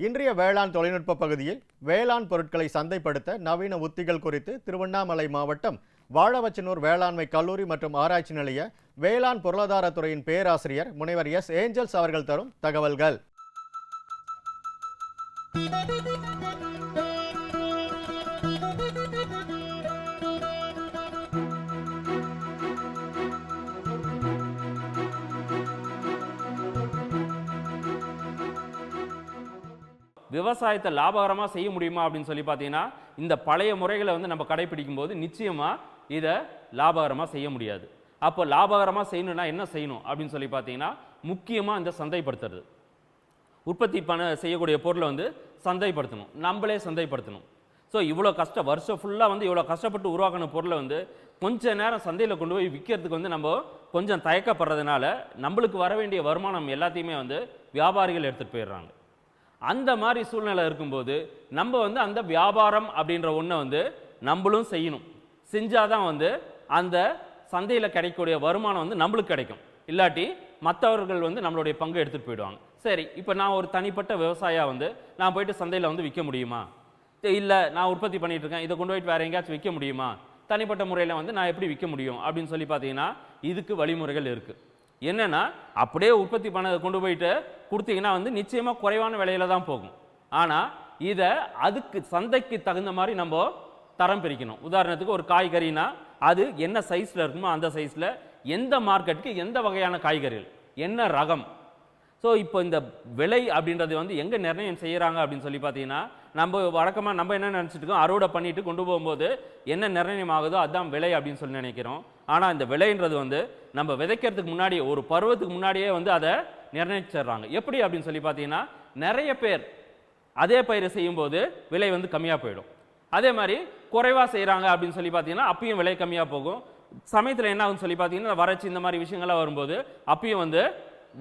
இன்றைய வேளாண் தொழில்நுட்ப பகுதியில் வேளாண் பொருட்களை சந்தைப்படுத்த நவீன உத்திகள் குறித்து திருவண்ணாமலை மாவட்டம் வாழவச்சனூர் வேளாண்மை கல்லூரி மற்றும் ஆராய்ச்சி நிலைய வேளாண் பொருளாதாரத்துறையின் பேராசிரியர் முனைவர் எஸ் ஏஞ்சல்ஸ் அவர்கள் தரும் தகவல்கள். விவசாயத்தை லாபகரமாக செய்ய முடியுமா அப்படின்னு சொல்லி பார்த்தீங்கன்னா இந்த பழைய முறைகளை வந்து நம்ம கடைபிடிக்கும் போது நிச்சயமாக இதை லாபகரமாக செய்ய முடியாது. அப்போ லாபகரமாக செய்யணும்னா என்ன செய்யணும் அப்படின்னு சொல்லி பார்த்தீங்கன்னா முக்கியமாக இந்த சந்தைப்படுத்துறது. உற்பத்தி பண்ண செய்யக்கூடிய பொருளை வந்து சந்தைப்படுத்தணும். நம்மளே சந்தைப்படுத்தணும். ஸோ இவ்வளோ கஷ்டம் வருஷம் ஃபுல்லாக வந்து இவ்வளோ கஷ்டப்பட்டு உருவாக்கின பொருளை வந்து கொஞ்ச நேரம் சந்தையில் கொண்டு போய் விற்கிறதுக்கு வந்து நம்ம கொஞ்சம் தயக்கப்படுறதுனால நம்மளுக்கு வர வேண்டிய வருமானம் எல்லாத்தையுமே வந்து வியாபாரிகள் எடுத்துகிட்டு போயிடுறாங்க. அந்த மாதிரி சூழ்நிலை இருக்கும்போது நம்ம வந்து அந்த வியாபாரம் அப்படின்ற ஒன்றை வந்து நம்மளும் செய்யணும். செஞ்சால் தான் வந்து அந்த சந்தையில் கிடைக்கக்கூடிய வருமானம் வந்து நம்மளுக்கு கிடைக்கும். இல்லாட்டி மற்றவர்கள் வந்து நம்மளுடைய பங்கு எடுத்துகிட்டு போயிடுவாங்க. சரி இப்போ நான் ஒரு தனிப்பட்ட விவசாயியாக வந்து நான் போயிட்டு சந்தையில் வந்து விற்க முடியுமா? இல்லை நான் உற்பத்தி பண்ணிட்டு இருக்கேன். இதை கொண்டு போயிட்டு வேறு எங்கேயாச்சும் விற்க முடியுமா? தனிப்பட்ட முறையில் வந்து நான் எப்படி விற்க முடியும் அப்படின்னு சொல்லி பார்த்தீங்கன்னா இதுக்கு வழிமுறைகள் இருக்குது என்னென்னா அப்படியே உற்பத்தி பண்ணதை கொண்டு போயிட்டு கொடுத்தீங்கன்னா வந்து நிச்சயமாக குறைவான விலையில தான் போகும். ஆனால் இதை அதுக்கு சந்தைக்கு தகுந்த மாதிரி நம்ம தரம் பிரிக்கணும். உதாரணத்துக்கு ஒரு காய்கறினா அது என்ன சைஸில் இருக்குமோ அந்த சைஸில் எந்த மார்க்கெட்டுக்கு எந்த வகையான காய்கறிகள் என்ன ரகம். ஸோ இப்போ இந்த விலை அப்படின்றது வந்து எங்கே நிர்ணயம் செய்கிறாங்க அப்படின்னு சொல்லி பார்த்தீங்கன்னா நம்ம வழக்கமாக நம்ம என்ன நினச்சிட்டு இருக்கோம்? அறுவடை பண்ணிட்டு கொண்டு போகும்போது என்ன நிர்ணயம் ஆகுதோ அதுதான் விலை அப்படின்னு சொல்லி நினைக்கிறோம். ஆனால் இந்த விலைன்றது வந்து நம்ம விதைக்கிறதுக்கு முன்னாடியே ஒரு பருவத்துக்கு முன்னாடியே வந்து அதை நிர்ணயிச்சிடுறாங்க. எப்படி அப்படின்னு சொல்லி பார்த்தீங்கன்னா நிறைய பேர் அதே பயிரை செய்யும்போது விலை வந்து கம்மியாக போயிடும். அதே மாதிரி குறைவாக செய்கிறாங்க அப்படின்னு சொல்லி பார்த்தீங்கன்னா அப்பயும் விலை கம்மியாக போகும். சமயத்தில் என்ன ஆகுன்னு சொல்லி பார்த்தீங்கன்னா வறட்சி இந்த மாதிரி விஷயங்கள்லாம் வரும்போது அப்பயும் வந்து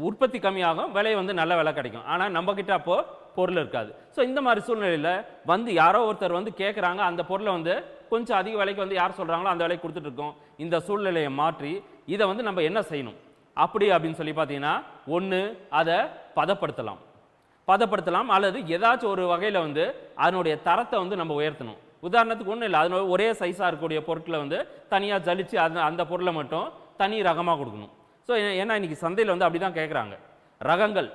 உற்பத்தி கம்மியாகும் விலை வந்து நல்ல விலை கிடைக்கும். ஆனால் நம்மக்கிட்ட அப்போது பொருள் இருக்காது. ஸோ இந்த மாதிரி சூழ்நிலையில் வந்து யாரோ ஒருத்தர் வந்து கேட்குறாங்க அந்த பொருளை வந்து கொஞ்சம் அதிக விலைக்கு வந்து யார் சொல்கிறாங்களோ அந்த விலைக்கு கொடுத்துட்ருக்கோம் இந்த சூழ்நிலையை மாற்றி இதை வந்து நம்ம என்ன செய்யணும்? அப்படி அப்படின்னு சொல்லி பார்த்தீங்கன்னா ஒன்று அதை பதப்படுத்தலாம். பதப்படுத்தலாம் அல்லது ஏதாச்சும் ஒரு வகையில் வந்து அதனுடைய தரத்தை வந்து நம்ம உயர்த்தணும். உதாரணத்துக்கு ஒன்றும் இல்லை அதனோட ஒரே சைஸாக இருக்கக்கூடிய பொருட்களை வந்து தனியாக ஜலித்து அந்த அந்த பொருளை மட்டும் தனி ரகமாக கொடுக்கணும். ஸோ ஏன்னா இன்றைக்கி சந்தையில் வந்து அப்படி தான் கேட்குறாங்க ரகங்கள்.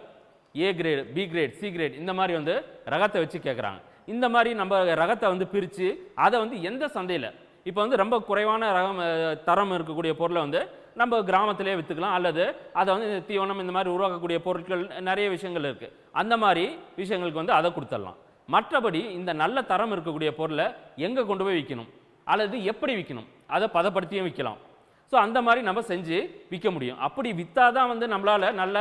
A grade B grade C grade இந்த மாதிரி வந்து ரகத்தை வச்சு கேட்குறாங்க இந்த மாதிரி நம்ம ரகத்தை வந்து பிரித்து அதை வந்து எந்த சந்தையில்? இப்போ வந்து ரொம்ப குறைவான ரகம் தரம் இருக்கக்கூடிய பொருளை வந்து நம்ம கிராமத்திலே விற்றுக்கலாம் அல்லது அதை வந்து தீவனம் இந்த மாதிரி உருவாக்கக்கூடிய பொருட்கள் நிறைய விஷயங்கள் இருக்குது அந்த மாதிரி விஷயங்களுக்கு வந்து அதை கொடுத்துடலாம். மற்றபடி இந்த நல்ல தரம் இருக்கக்கூடிய பொருளை எங்கே கொண்டு போய் விற்கணும் அல்லது எப்படி விற்கணும் அதை பதப்படுத்தியும் விற்கலாம் ஸோ அந்த மாதிரி நம்ம செஞ்சு விற்க முடியும். அப்படி விற்றாதான் வந்து நம்மளால் நல்ல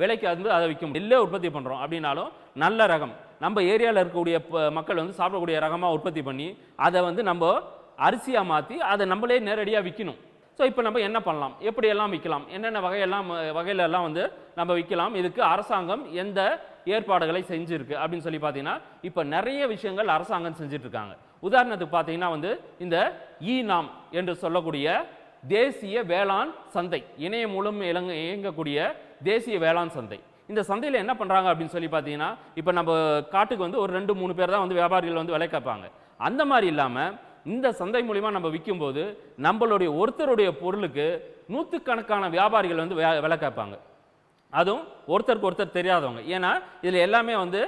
விலைக்கு வந்து அதை விற்க முடியும். நெல்லே உற்பத்தி பண்ணுறோம் அப்படின்னாலும் நல்ல ரகம். நம்ம ஏரியாவில் இருக்கக்கூடிய மக்கள் வந்து சாப்பிடக்கூடிய ரகமாக உற்பத்தி பண்ணி அதை வந்து நம்ம அரிசியாக மாற்றி அதை நம்மளே நேரடியாக விற்கணும் ஸோ இப்போ நம்ம என்ன பண்ணலாம்? எப்படியெல்லாம் விற்கலாம்? என்னென்ன வகையெல்லாம் வகையிலெல்லாம் வந்து நம்ம விற்கலாம்? இதுக்கு அரசாங்கம் எந்த ஏற்பாடுகளை செஞ்சுருக்கு? அப்படின்னு சொல்லி பார்த்தீங்கன்னா இப்போ நிறைய விஷயங்கள் அரசாங்கம் செஞ்சிட்ருக்காங்க. உதாரணத்துக்கு பார்த்தீங்கன்னா வந்து இந்த ஈ நாம் என்று சொல்லக்கூடிய தேசிய வேளாண் சந்தை இணையம் மூலம் இலங்க இயங்கக்கூடிய தேசிய வேளாண் சந்தை. இந்த சந்தையில் என்ன பண்ணுறாங்க அப்படின்னு சொல்லி பார்த்தீங்கன்னா இப்போ நம்ம காட்டுக்கு வந்து ஒரு ரெண்டு மூணு பேர் தான் வந்து வியாபாரிகள் வந்து விலை கேட்பாங்க. அந்த மாதிரி இல்லாமல் இந்த சந்தை மூலிமா நம்ம விற்கும்போது நம்மளுடைய ஒருத்தருடைய பொருளுக்கு நூற்றுக்கணக்கான வியாபாரிகள் வந்து விலை கேட்பாங்க. அதுவும் ஒருத்தருக்கு ஒருத்தர் தெரியாதவங்க. ஏன்னா இதில் எல்லாமே வந்து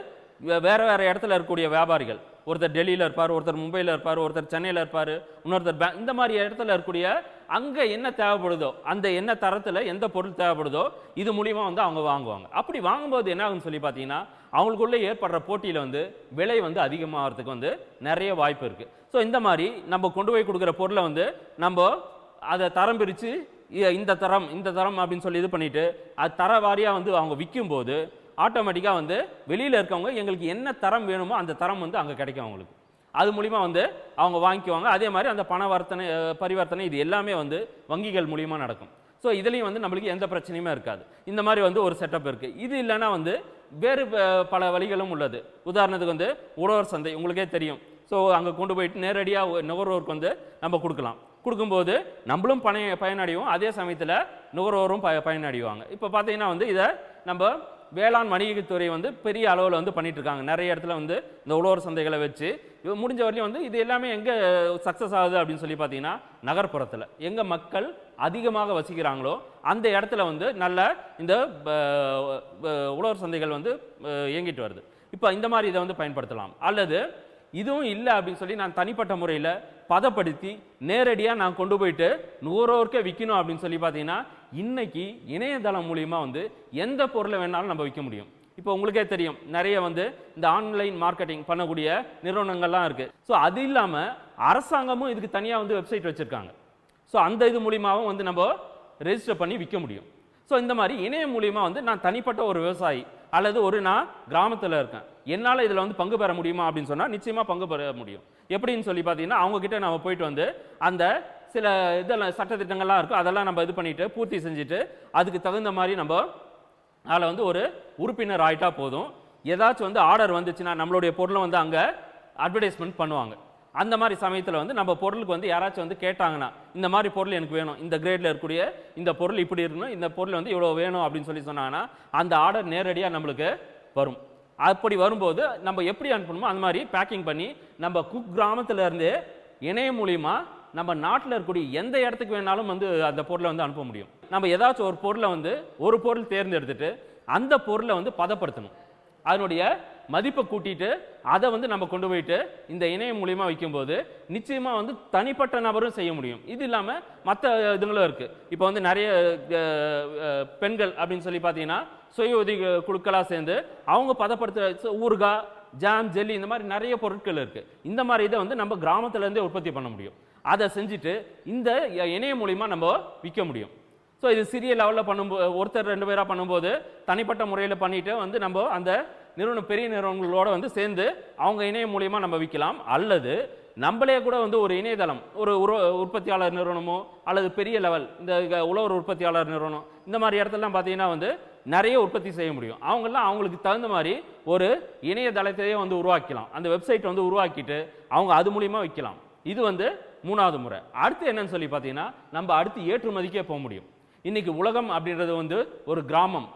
வேறு வேறு இடத்துல இருக்கக்கூடிய வியாபாரிகள். ஒருத்தர் டெல்லியில் இருப்பார் ஒருத்தர் மும்பையில் இருப்பார் ஒருத்தர் சென்னையில் இருப்பார் இன்னொருத்தர் பே இந்த மாதிரி இடத்துல இருக்கக்கூடிய அங்கே என்ன தேவைப்படுதோ அந்த என்ன தரத்தில் எந்த பொருள் தேவைப்படுதோ இது மூலிமா வந்து அவங்க வாங்குவாங்க. அப்படி வாங்கும்போது என்ன ஆகும்னு சொல்லி பார்த்தீங்கன்னா அவங்களுக்குள்ளே ஏற்படுற போட்டியில் வந்து விலை வந்து அதிகமாகிறதுக்கு வந்து நிறைய வாய்ப்பு இருக்குது ஸோ இந்த மாதிரி நம்ம கொண்டு போய் கொடுக்குற பொருளை வந்து நம்ம அதை தரம் பிரித்து இந்த தரம் இந்த தரம் அப்படின்னு சொல்லி இது பண்ணிவிட்டு அது தர வாரியாக வந்து அவங்க விற்கும்போது ஆட்டோமேட்டிக்காக வந்து வெளியில் இருக்கவங்க எங்களுக்கு என்ன தரம் வேணுமோ அந்த தரம் வந்து அங்கே கிடைக்கும் அவங்களுக்கு. அது மூலிமா வந்து அவங்க வாங்கிக்குவாங்க. அதே மாதிரி அந்த பண வர்த்தனை பரிவர்த்தனை இது எல்லாமே வந்து வங்கிகள் மூலிமா நடக்கும். ஸோ இதுலேயும் வந்து நம்மளுக்கு எந்த பிரச்சனையுமே இருக்காது. இந்த மாதிரி வந்து ஒரு செட்டப் இருக்குது இது இல்லைன்னா வந்து வேறு பல வழிகளும் உள்ளது. உதாரணத்துக்கு வந்து உழவர் சந்தை உங்களுக்கே தெரியும். ஸோ அங்கே கொண்டு போயிட்டு நேரடியாக நுகர்வோருக்கு வந்து நம்ம கொடுக்கலாம். கொடுக்கும்போது நம்மளும் பண பயனடைவோம். அதே சமயத்தில் நுகர்வோரும் ப பயனடைவாங்க. இப்போ பார்த்தீங்கன்னா வந்து இதை நம்ம வேளாண் வணிகத்துறை வந்து பெரிய அளவில் வந்து பண்ணிட்டு இருக்காங்க நிறைய இடத்துல வந்து இந்த உழவர் சந்தைகளை வச்சு முடிஞ்ச வரையும் வந்து இது எல்லாமே எங்கே சக்ஸஸ் ஆகுது அப்படின்னு சொல்லி பார்த்தீங்கன்னா நகர்ப்புறத்தில். எங்கே மக்கள் அதிகமாக வசிக்கிறாங்களோ அந்த இடத்துல வந்து நல்ல இந்த உழவர் சந்தைகள் வந்து இயங்கிட்டு வருது. இப்போ இந்த மாதிரி இதை வந்து பயன்படுத்தலாம். அல்லது இதுவும் இல்லை அப்படின்னு சொல்லி நான் தனிப்பட்ட முறையில் பதப்படுத்தி நேரடியாக நான் கொண்டு போயிட்டு நுகர்வோருக்கே விற்கணும் அப்படின்னு சொல்லி பார்த்தீங்கன்னா இன்னைக்கு இணையதளம் மூலியமாக வந்து எந்த பொருளை வேணாலும் நம்ம விற்க முடியும். இப்போ உங்களுக்கே தெரியும் நிறைய வந்து இந்த ஆன்லைன் மார்க்கெட்டிங் பண்ணக்கூடிய நிறுவனங்கள்லாம் இருக்குது ஸோ அது இல்லாமல் அரசாங்கமும் இதுக்கு தனியாக வந்து வெப்சைட் வச்சுருக்காங்க. ஸோ அந்த இது மூலியமாகவும் வந்து நம்ம ரெஜிஸ்டர் பண்ணி விற்க முடியும். ஸோ இந்த மாதிரி இணையம் மூலியமாக வந்து நான் தனிப்பட்ட ஒரு விவசாயி அல்லது ஒரு நான் கிராமத்தில் இருக்கேன். என்னால் இதில் வந்து பங்கு பெற முடியுமா அப்படின்னு சொன்னால் நிச்சயமாக பங்கு பெற முடியும். எப்படின்னு சொல்லி பார்த்தீங்கன்னா அவங்கக்கிட்ட நம்ம போயிட்டு வந்து அந்த சில இதெல்லாம் சட்டத்திட்டங்கள்லாம் இருக்கும். அதெல்லாம் நம்ம இது பண்ணிட்டு பூர்த்தி செஞ்சுட்டு அதுக்கு தகுந்த மாதிரி நம்ம அதில் வந்து ஒரு உறுப்பினர் ஆகிட்டா போதும். ஏதாச்சும் வந்து ஆர்டர் வந்துச்சுன்னா நம்மளுடைய பொருளை வந்து அங்கே அட்வர்டைஸ்மெண்ட் பண்ணுவாங்க. அந்த மாதிரி சமயத்தில் வந்து நம்ம பொருளுக்கு வந்து யாராச்சும் வந்து கேட்டாங்கன்னா இந்த மாதிரி பொருள் எனக்கு வேணும் இந்த கிரேடில் இருக்கக்கூடிய இந்த பொருள் இப்படி இருக்கணும் இந்த பொருள் வந்து இவ்வளோ வேணும் அப்படின்னு சொல்லி சொன்னாங்கன்னா அந்த ஆர்டர் நேரடியாக நம்மளுக்கு வரும். அப்படி வரும்போது நம்ம எப்படி அனுப்பணுமோ அந்த மாதிரி பேக்கிங் பண்ணி நம்ம குக் கிராமத்தில் இருந்து இணையம் மூலியமா நம்ம நாட்டில் இருக்கக்கூடிய எந்த இடத்துக்கு வேணாலும் வந்து அந்த பொருளை வந்து அனுப்ப முடியும். நம்ம ஏதாச்சும் ஒரு பொருளை வந்து ஒரு பொருள் தேர்ந்தெடுத்துட்டு அந்த பொருளை வந்து பதப்படுத்தணும். அதனுடைய மதிப்பை கூட்டிட்டு அதை வந்து நம்ம கொண்டு போயிட்டு இந்த இணையம் மூலியமா வைக்கும்போது நிச்சயமா வந்து தனிப்பட்ட நபரும் செய்ய முடியும். இது இல்லாமல் மற்ற இதுங்களும் இருக்கு. இப்போ வந்து நிறைய பெண்கள் அப்படின்னு சொல்லி பார்த்தீங்கன்னா சுய உதவி குழுக்களாக சேர்ந்து அவங்க பதப்படுத்துகிற ஊறுகாய் ஜாம் ஜெல்லி இந்த மாதிரி நிறைய பொருட்கள் இருக்கு. இந்த மாதிரி இதை வந்து நம்ம கிராமத்துல இருந்தே உற்பத்தி பண்ண முடியும். அதை செஞ்சுட்டு இந்த இணையம் மூலிமா நம்ம விற்க முடியும். ஸோ இது சிறிய லெவலில் பண்ணும்போது ஒருத்தர் ரெண்டு பேராக பண்ணும்போது தனிப்பட்ட முறையில் பண்ணிட்டு வந்து நம்ம அந்த நிறுவனம் பெரிய நிறுவனங்களோட வந்து சேர்ந்து அவங்க இணையம் மூலியமாக நம்ம விற்கலாம் அல்லது நம்மளே கூட வந்து ஒரு இணையதளம் ஒரு உர உற்பத்தியாளர் நிறுவனமோ அல்லது பெரிய லெவல் இந்த உழவர் உற்பத்தியாளர் நிறுவனம் இந்த மாதிரி இடத்துலலாம் பார்த்தீங்கன்னா வந்து நிறைய உற்பத்தி செய்ய முடியும். அவங்கெல்லாம் அவங்களுக்கு தகுந்த மாதிரி ஒரு இணையதளத்தையே வந்து உருவாக்கலாம் அந்த வெப்சைட் வந்து உருவாக்கிட்டு அவங்க அது மூலியமாக விற்கலாம் இது வந்து மூணாவது முறை. அடுத்து என்னன்னு சொல்லி பார்த்தீங்கன்னா நம்ம அடுத்து ஏற்றுமதிக்கே போக முடியும். இன்றைக்கி உலகம் அப்படின்றது வந்து ஒரு கிராமம்.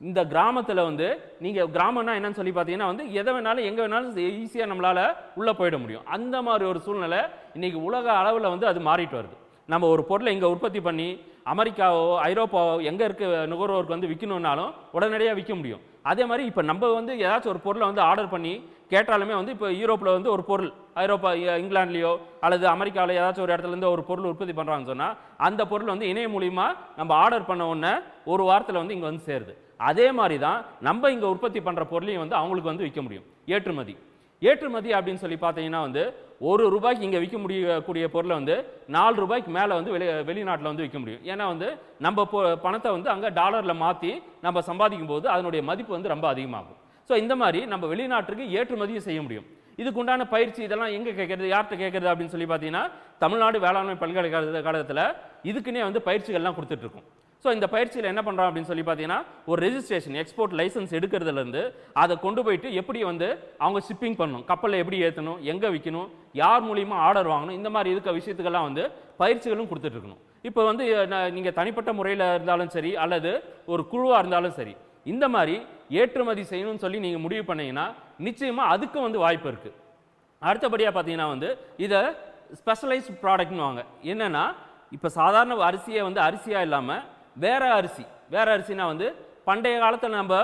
இந்த கிராமத்தில் வந்து நீங்கள் கிராமம்னா என்னன்னு சொல்லி பார்த்தீங்கன்னா வந்து எதை வேணாலும் எங்கே வேணாலும் ஈஸியாக நம்மளால் உள்ளே போயிட முடியும். அந்த மாதிரி ஒரு சூழ்நிலை இன்றைக்கி உலக அளவில் வந்து அது மாறிட்டு வருது. நம்ம ஒரு பொருளை இங்கே உற்பத்தி பண்ணி அமெரிக்காவோ ஐரோப்பாவோ எங்கே இருக்க நுகர்வோருக்கு வந்து விற்கணுன்னாலும் உடனடியாக விற்க முடியும். அதே மாதிரி இப்போ நம்ம வந்து ஏதாச்சும் ஒரு பொருளை வந்து ஆர்டர் பண்ணி கேட்டாலுமே வந்து இப்போ யூரோப்பில் வந்து ஒரு பொருள் ஐரோப்பா இங்கிலாந்துலேயோ அல்லது அமெரிக்காவில் ஏதாச்சும் ஒரு இடத்துல இருந்து ஒரு பொருள் உற்பத்தி பண்ணுறாங்கன்னு சொன்னால் அந்த பொருள் வந்து இணையம் மூலிமா நம்ம ஆர்டர் பண்ண உடனே ஒரு வாரத்தில் வந்து இங்கே வந்து சேருது. அதே மாதிரி தான் நம்ம இங்கே உற்பத்தி பண்ணுற பொருளையும் வந்து அவங்களுக்கு வந்து விற்க முடியும். ஏற்றுமதி. ஏற்றுமதி அப்படின்னு சொல்லி பார்த்தீங்கன்னா வந்து ஒரு ரூபாய்க்கு இங்கே விற்க முடியக்கூடிய பொருளை வந்து நாலு ரூபாய்க்கு மேலே வந்து வெளி வெளிநாட்டில் வந்து விற்க முடியும். ஏன்னா வந்து நம்ம பணத்தை வந்து அங்கே டாலரில் மாற்றி நம்ம சம்பாதிக்கும் போது அதனுடைய மதிப்பு வந்து ரொம்ப அதிகமாகும். ஸோ இந்த மாதிரி நம்ம வெளிநாட்டுக்கு ஏற்றுமதியும் செய்ய முடியும். இதுக்குண்டான பயிற்சி இதெல்லாம் எங்கே கேட்கறது யார்கிட்ட கேட்குறது அப்படின்னு சொல்லி பார்த்தீங்கன்னா தமிழ்நாடு வேளாண்மை பல்கலைக்கழகத்தில் இதுக்குன்னே வந்து பயிற்சிகள்லாம் கொடுத்துட்ருக்கோம். ஸோ இந்த பயிற்சியில் என்ன பண்ணுறோம் அப்படின்னு சொல்லி பார்த்தீங்கன்னா ஒரு ரெஜிஸ்ட்ரேஷன் எக்ஸ்போர்ட் லைசன்ஸ் எடுக்கிறதுலேருந்து அதை கொண்டு போயிட்டு எப்படி வந்து அவங்க ஷிப்பிங் பண்ணணும் கப்பலில் எப்படி ஏற்றணும் எங்கே விற்கணும் யார் மூலியமாக ஆர்டர் வாங்கணும் இந்த மாதிரி இருக்க விஷயத்துக்கெல்லாம் வந்து பயிற்சிகளும் கொடுத்துட்ருக்கணும். இப்போ வந்து நீங்கள் தனிப்பட்ட முறையில் இருந்தாலும் சரி அல்லது ஒரு குழுவாக இருந்தாலும் சரி இந்த மாதிரி ஏற்றுமதி செய்யணும்னு சொல்லி நீங்கள் முடிவு பண்ணீங்கன்னா நிச்சயமாக அதுக்கும் வந்து வாய்ப்பு இருக்குது அடுத்தபடியாக பார்த்தீங்கன்னா வந்து இதை ஸ்பெஷலைஸ்ட் ப்ராடக்ட்னு வாங்க. என்னென்னா இப்போ சாதாரண அரிசியை வந்து அரிசியாக இல்லாமல் வேற அரிசி வேற அரிசினா வந்து பண்டைய காலத்தில் நம்ம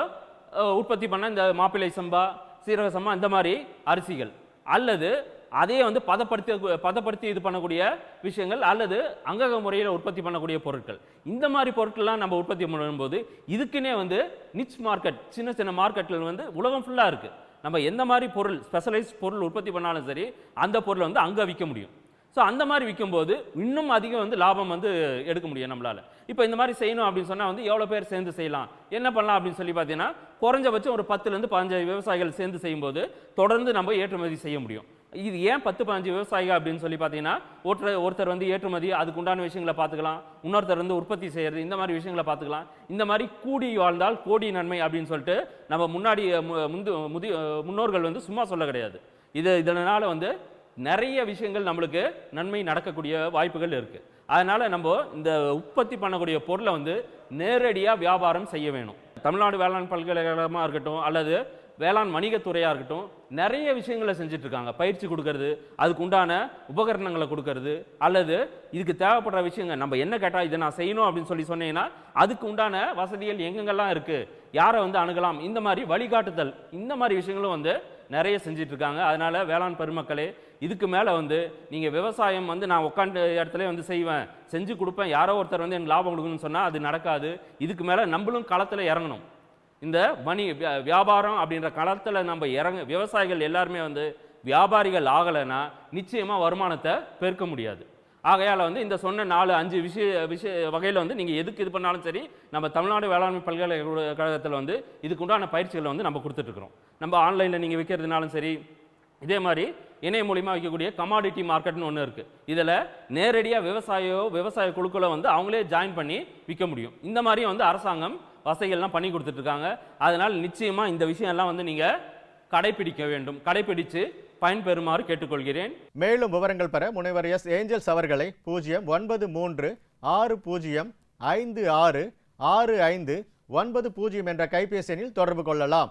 உற்பத்தி பண்ண இந்த மாப்பிள்ளை சம்பா சீரக சம்பா இந்த மாதிரி அரிசிகள். அல்லது அதையே வந்து பதப்படுத்தி பதப்படுத்தி இது பண்ணக்கூடிய விஷயங்கள் அல்லது அங்கக முறையில் உற்பத்தி பண்ணக்கூடிய பொருட்கள். இந்த மாதிரி பொருட்கள்லாம் நம்ம உற்பத்தி பண்ணும்போது இதுக்குன்னே வந்து நிச் மார்க்கெட் சின்ன சின்ன மார்க்கெட்டில் வந்து உலகம் ஃபுல்லாக இருக்குது நம்ம எந்த மாதிரி பொருள் ஸ்பெஷலைஸ்ட் பொருள் உற்பத்தி பண்ணாலும் சரி அந்த பொருளை வந்து அங்கே விற்க முடியும். ஸோ அந்த மாதிரி விற்கும்போது இன்னும் அதிகம் வந்து லாபம் வந்து எடுக்க முடியும் நம்மளால். இப்போ இந்த மாதிரி செய்யணும் அப்படின்னு சொன்னால் வந்து எவ்வளோ பேர் சேர்ந்து செய்யலாம்? என்ன பண்ணலாம் அப்படின்னு சொல்லி பார்த்தீங்கன்னா குறைஞ்சபட்சம் ஒரு பத்துலேருந்து பதினஞ்சு விவசாயிகள் சேர்ந்து செய்யும்போது தொடர்ந்து நம்ம ஏற்றுமதி செய்ய முடியும். இது ஏன் பத்து பதினஞ்சு விவசாயிகள் அப்படின்னு சொல்லி பார்த்தீங்கன்னா ஒருத்தர் ஒருத்தர் வந்து ஏற்றுமதி அதுக்கு உண்டான விஷயங்களை பார்த்துக்கலாம். இன்னொருத்தர் வந்து உற்பத்தி செய்கிறது இந்த மாதிரி விஷயங்களை பார்த்துக்கலாம். இந்த மாதிரி கூடி வாழ்ந்தால் கோடி நன்மை அப்படின்னு சொல்லிட்டு நம்ம முன்னாடி மு- முந்து முதி முன்னோர்கள் வந்து சும்மா சொல்ல கிடையாது. இது இதனால் வந்து நிறைய விஷயங்கள் நம்மளுக்கு நன்மை நடக்கக்கூடிய வாய்ப்புகள் இருக்குது அதனால் நம்ம இந்த உற்பத்தி பண்ணக்கூடிய பொருளை வந்து நேரடியாக வியாபாரம் செய்ய வேணும். தமிழ்நாடு வேளாண் பல்கலைக்கழகமாக இருக்கட்டும் அல்லது வேளாண் வணிகத்துறையாக இருக்கட்டும் நிறைய விஷயங்களை செஞ்சுட்டு இருக்காங்க பயிற்சி கொடுக்கறது அதுக்கு உண்டான உபகரணங்களை கொடுக்கறது அல்லது இதுக்கு தேவைப்படுற விஷயங்கள் நம்ம என்ன கேட்டால் இதை நான் செய்யணும் அப்படின்னு சொல்லி சொன்னீங்கன்னா அதுக்கு உண்டான வசதிகள் எங்கெங்கெல்லாம் இருக்குது யாரை வந்து அணுகலாம் இந்த மாதிரி வழிகாட்டுதல் இந்த மாதிரி விஷயங்களும் வந்து நிறைய செஞ்சுட்டு இருக்காங்க அதனால வேளாண் பெருமக்களே இதுக்கு மேலே வந்து நீங்கள் விவசாயம் வந்து நான் உட்காந்து இடத்துல வந்து செய்வேன் செஞ்சு கொடுப்பேன் யாரோ ஒருத்தர் வந்து எனக்கு லாபம் கொடுக்கணும்னு சொன்னால் அது நடக்காது. இதுக்கு மேலே நம்மளும் களத்தில் இறங்கணும். இந்த மணி வியா- வியாபாரம் அப்படின்ற களத்தில் நம்ம இறங்க விவசாயிகள் எல்லாருமே வந்து வியாபாரிகள் ஆகலைன்னா நிச்சயமாக வருமானத்தை பெருக்க முடியாது. ஆகையால் வந்து இந்த சொன்ன நாலு அஞ்சு விஷய விஷய வகையில் வந்து நீங்கள் எதுக்கு இது பண்ணாலும் சரி நம்ம தமிழ்நாடு வேளாண்மை பல்கலைக்கழகத்தில் வந்து இதுக்கு உண்டான பயிற்சிகளை வந்து நம்ம கொடுத்துட்ருக்குறோம். நம்ம ஆன்லைனில் நீங்கள் விற்கிறதுனாலும் சரி இதே மாதிரி இணைய மூலியமாக விற்கக்கூடிய கமாடிட்டி மார்க்கெட்னு ஒன்று இருக்குது இதில் நேரடியாக விவசாயியோ விவசாய குழுக்களை வந்து அவங்களே ஜாயின் பண்ணி விற்க முடியும். இந்த மாதிரியும் வந்து அரசாங்கம் வசதிகள்லாம் பண்ணி கொடுத்துட்ருக்காங்க. அதனால் நிச்சயமாக இந்த விஷயம்லாம் வந்து நீங்கள் கடைபிடிக்க வேண்டும். கடைபிடித்து பயன்பெறுமாறு கேட்டுக்கொள்கிறேன். மேலும் விவரங்கள் பெற முனைவர் எஸ். ஏஞ்சல்ஸ் அவர்களை பூஜ்ஜியம் ஒன்பது மூன்று ஆறு பூஜ்ஜியம் ஐந்து ஆறு ஆறு ஐந்து ஒன்பது பூஜ்ஜியம் என்ற கைபேசி எண்ணில் தொடர்பு கொள்ளலாம்.